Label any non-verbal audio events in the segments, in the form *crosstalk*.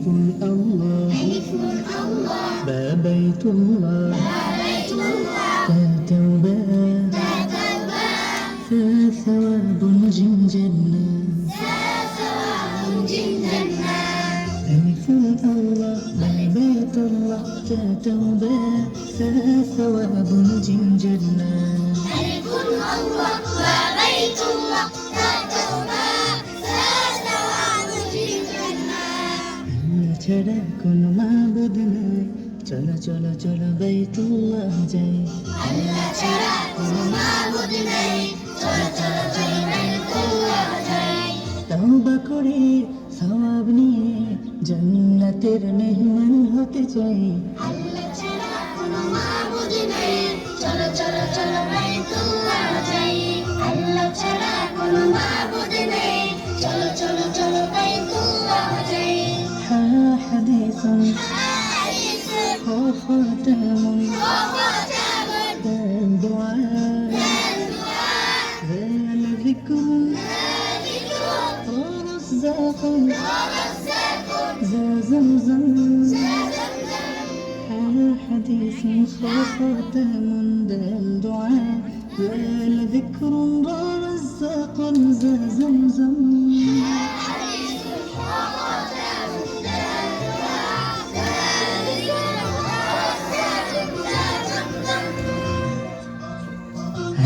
ألف الله بابيت الله توبة فثواب جنجنا ألف الله بابيت الله توبة فثواب جنجنا ألف الله وبيت الله কোনো মাবুদ নাই। চলো চলো চলো বাইতুল্লাহ যাই। আল্লাহ ছাড়া কোনো মাবুদ নেই। চলো চলো চলো বাইতুল্লাহ যাই। তওবা করে সওয়াব নিয়ে জান্নাতের মেহমান হতে চাই। আল্লাহ ছাড়া কোনো মাবুদ নেই। চলো চলো চলো বাইতুল্লাহ যাই। আল্লাহ ছাড়া কোনো মাবুদ هو ختم باب دعاء ذا ذكر ورزاق ذا زمزم حديث ختم دام دعاء لا لذكر رزاق ذا زمزم حديث ختم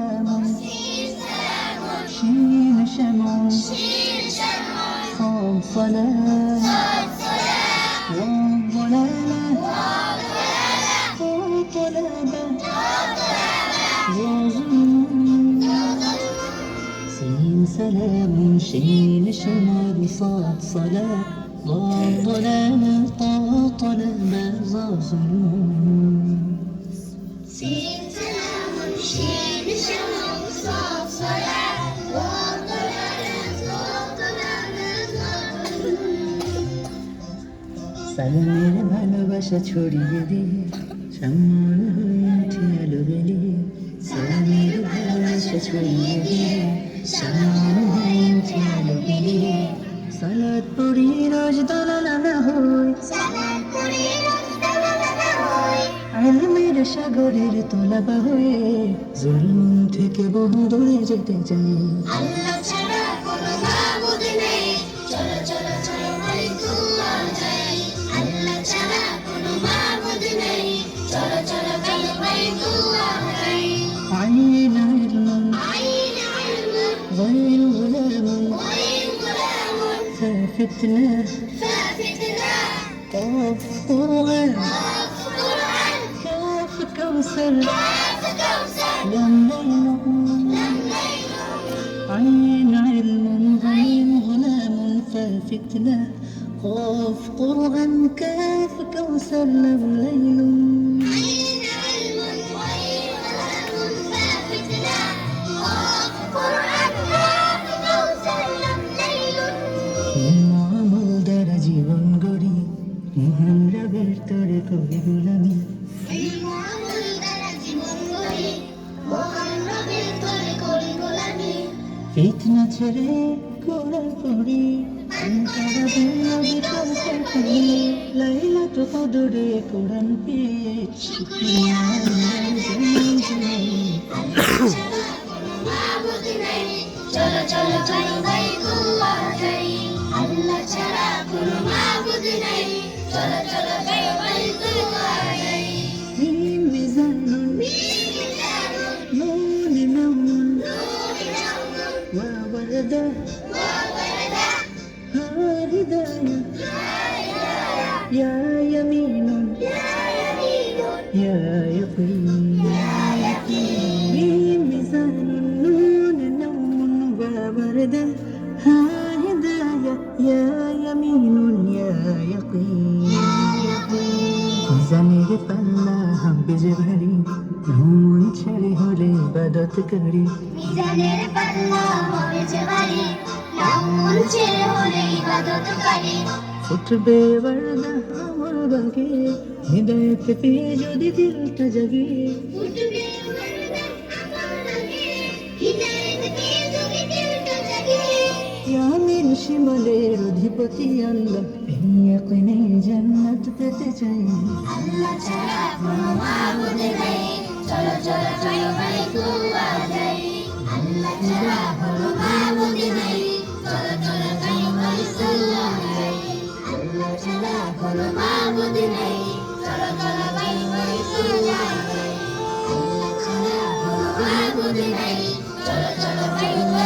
سلام شين شمع شير شمع صاد صلاة صلاة والضلالة وطلبة وظلم سين سلام شين شمال صاد صلاة ضاد ضلالة طا طلبة ظلم سين سلام شين সালামের ভালোবাসা ছড়িয়ে দিয়ে, সম্মান হয়ে ওঠে আলো বেলিয়ে সালামের ভালোবাসা ছড়িয়ে দিয়ে, সম্মান হয়ে ওঠে আলো বেলিয়ে সালাদ পড়ি রোজ দোলা হয়। সালাদ পড়ি রোজ দোলা হয়। আলমের সাগরের তোলাবা হয়ে জুলুম থেকে বহু দূরে যেতে চাই আল্লাহ ছাড়া কোনো মাবুদ নেই চলো চলো চলো বাইতুল্লাহ যাই আল্লাহ ছাড়া কোনো মাবুদ নেই চলো চলো চলো বাইতুল্লাহ যাই عين علم عين علم غير غلام وين غلام ففتنة ففتنا قاف قرآن قرآن كاف كوثر لم يلوم عين علم غيم غلام فالفتنة. قاف قرآن كاف كوثر لم يلوم ফিতনা ছেড়ে কোরআন পড়ি লাইলা তো কদরে কোরআন পেয়েছি *coughs* চলো চলো চলো বাইতুল্লাহ Yeah. হবে যে ভারী মন ছেড়ে হলে ইবাদত করি। মিজানের পাল্লা যে ভারী নামুন ছেড়ে হলে ইবাদত করে। উঠবে বরদা আমার বাগে হৃদয়ত পেয়ে যদি দিলটা জাগে। উঠবে বরদা আমার যদি দিলটা জাগে। ইয়ামিন শিমলের অধিপতি আল্লাহ ইয়াকিনে জান্নাত পেতে চাই। আল্লাহ ছাড়া কোনো মাবুদ নেই। চলো চলো চলো বাইতুল্লাহ যাই। আল্লাহ ছাড়া কোনো মাবুদ নেই। চলো চলো চলো বাইতুল্লাহ যাই। আল্লাহ ছাড়া কোনো মাবুদ নেই। চলো চলো বাইতুল্লাহ যাই। আল্লাহ ছাড়া কোনো মাবুদ নেই। চলো চলো বাইতুল্লাহ